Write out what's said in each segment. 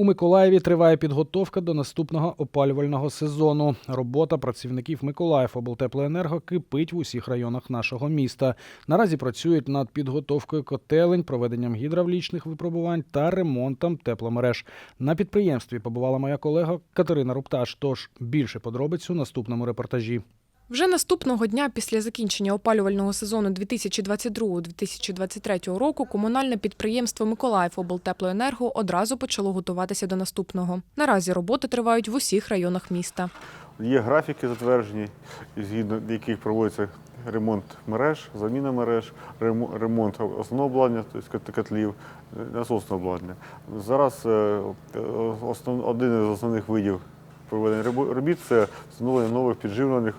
У Миколаєві триває підготовка до наступного опалювального сезону. Робота працівників Миколаїв облтеплоенерго кипить в усіх районах нашого міста. Наразі працюють над підготовкою котелень, проведенням гідравлічних випробувань та ремонтом тепломереж. На підприємстві побувала моя колега Катерина Рупташ. Тож більше подробиць у наступному репортажі. Вже наступного дня після закінчення опалювального сезону 2022-2023 року комунальне підприємство Миколаїв облтеплоенерго одразу почало готуватися до наступного. Наразі роботи тривають в усіх районах міста. Є графіки затверджені, згідно яких проводиться ремонт мереж, заміна мереж, ремо- ремонт основного обладнання, тобто котлів, насосного обладнання. Зараз е, один із основних видів проведення робіт це встановлення нових підживлених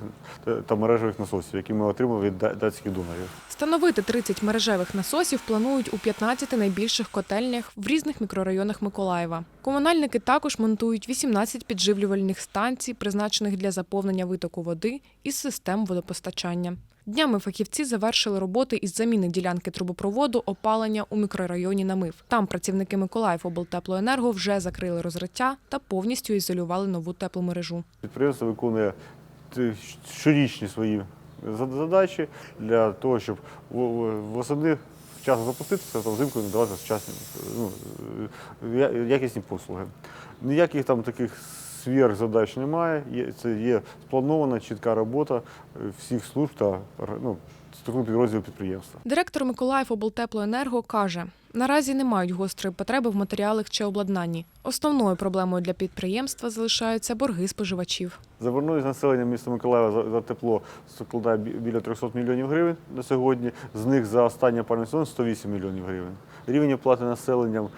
та- та мережевих насосів, які ми отримали від датських донорів. Встановити 30 мережевих насосів планують у 15 найбільших котельнях в різних мікрорайонах Миколаєва. Комунальники також монтують 18 підживлювальних станцій, призначених для заповнення витоку води із систем водопостачання. Днями фахівці завершили роботи із заміни ділянки трубопроводу опалення у мікрорайоні Намив. Там працівники Миколаїв облтеплоенерго вже закрили розриття та повністю ізолювали нову тепломережу. Підприємство виконує щорічні свої задачі для того, щоб восени вчасно запуститися, то взимку надавати вчасні ну, якісні послуги. Ніяких там таких сверхзадач немає. Це є спланована чітка робота е, всіх служб та ну, структур підрозділів підприємства. Директор Миколаїв облтеплоенерго каже, наразі не мають гострої потреби в матеріалах чи обладнанні. Основною проблемою для підприємства залишаються борги споживачів. Заборгованість населення міста Миколаєва за, тепло складає біля 300 мільйонів гривень на сьогодні. З них за останній опалювальний сезон 108 мільйонів гривень. Рівень оплати населенням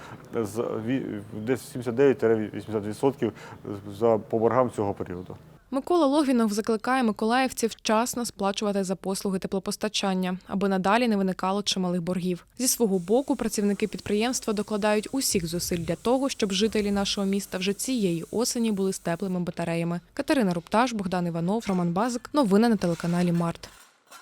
десь 79-80% за по боргам цього періоду. Микола Логвінов закликає миколаївців вчасно сплачувати за послуги теплопостачання, аби надалі не виникало чималих боргів. Зі свого боку, працівники підприємства докладають усіх зусиль для того, щоб жителі нашого міста вже цієї осені були з теплими батареями. Катерина Рупташ, Богдан Іванов, Роман Базик. Новини на телеканалі Март.